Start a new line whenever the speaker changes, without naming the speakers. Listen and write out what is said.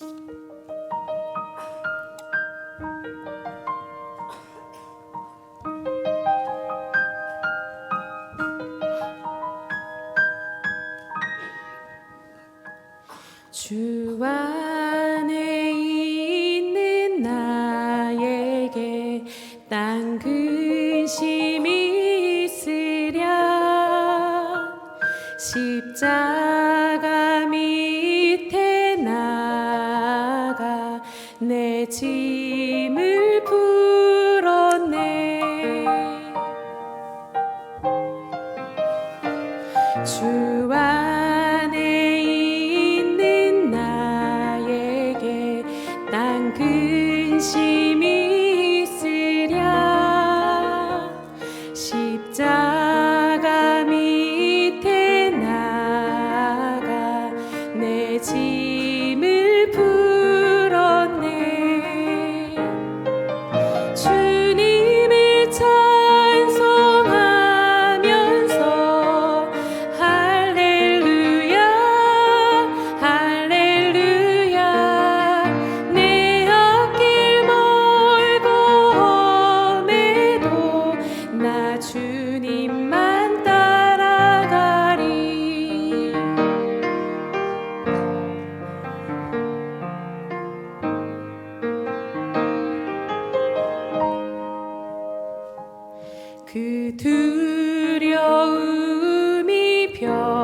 주 안에 있는 나에게 딴 근심이 있으랴. 십자 짐을 풀었네. 주 안에 있는 나에게 땅 근심 두려움이 변